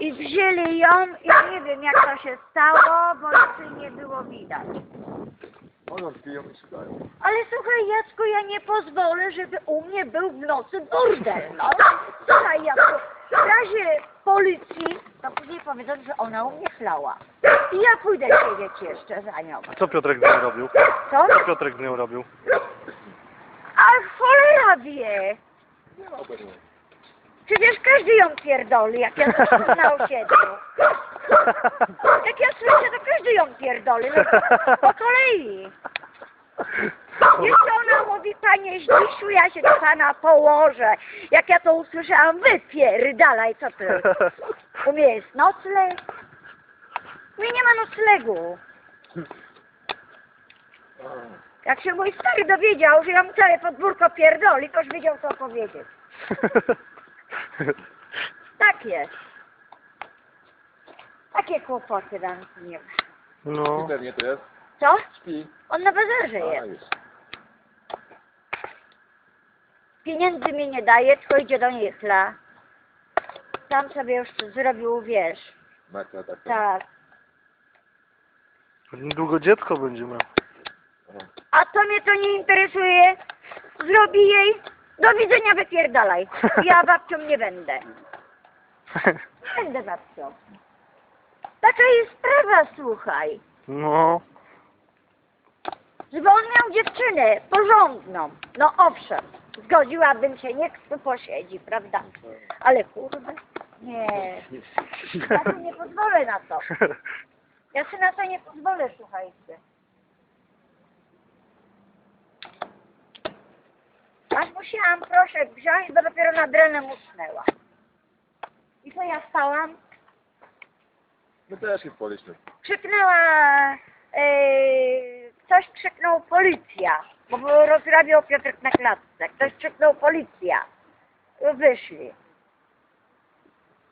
I wzięli ją i nie wiem jak to się stało, bo jeszcze nie było widać. One piją i szukają. Ale słuchaj Jacku, ja nie pozwolę, żeby u mnie był w nocy burdel, no. Słuchaj Jacku, w razie policji, to później powiedzą, że ona u mnie chlała. I ja pójdę siedzieć jeszcze za nią. Co Piotrek z nią robił? Co? Co Piotrek z nią robił? A cholera wie! Obecnie. Przecież każdy ją pierdoli, jak ja to na osiedlu. Jak ja słyszę, to każdy ją pierdoli, no po kolei. Jeszcze ona mówi, panie Zdzisiu, ja się do pana położę. Jak ja to usłyszałam, wypierdalaj, co ty? U mnie jest nocleg. Mnie nie ma noclegu. Jak się mój stary dowiedział, że ja mu całe podwórko pierdoli, to już wiedział co powiedzieć. Tak jest. Takie kłopoty nam tu nie. No. Pewnie to jest. Co? Śpi. On na bazarze A, jest. już. Pieniędzy mi nie daje, tylko idzie do Nichla. Tam sobie już zrobił, wiesz, Marta, tak. tak. Niedługo dziecko będzie miał. A to mnie to nie interesuje. Zrobi jej. Do widzenia, wypierdalaj. Ja babcią nie będę. Nie będę babcią. Taka jest sprawa, słuchaj. No. Żeby on miał dziewczynę porządną. No owszem, zgodziłabym się, niech tu posiedzi, prawda? Ale kurde, nie. Ja tu nie pozwolę na to. Ja sobie na to nie pozwolę, słuchajcie. Musiałam, proszę, wziąć, bo dopiero nad ranem usnęła. I co ja stałam? My też się wpadliśmy. krzyknęła, yy, ktoś krzyknął policja, bo rozrabiał Piotrek na klatce. Ktoś krzyknął policja. Wyszli.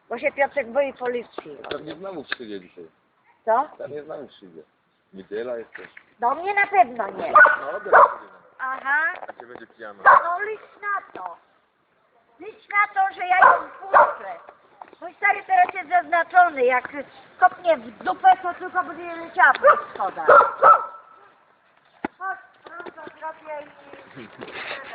Bo się Piotrek boi policji. Pewnie znowu przyjdzie dzisiaj. Co? Pewnie znowu przyjdzie. Niedziela jest też. Do mnie na pewno nie. No. Aha, Jak się będzie pijana. no licz na to. Licz na to, że ja ją puszczę. Mój stary teraz jest zaznaczony, jak kopnie w dupę, to tylko będzie leciała po schodach. Chodź, prąd zrobię i...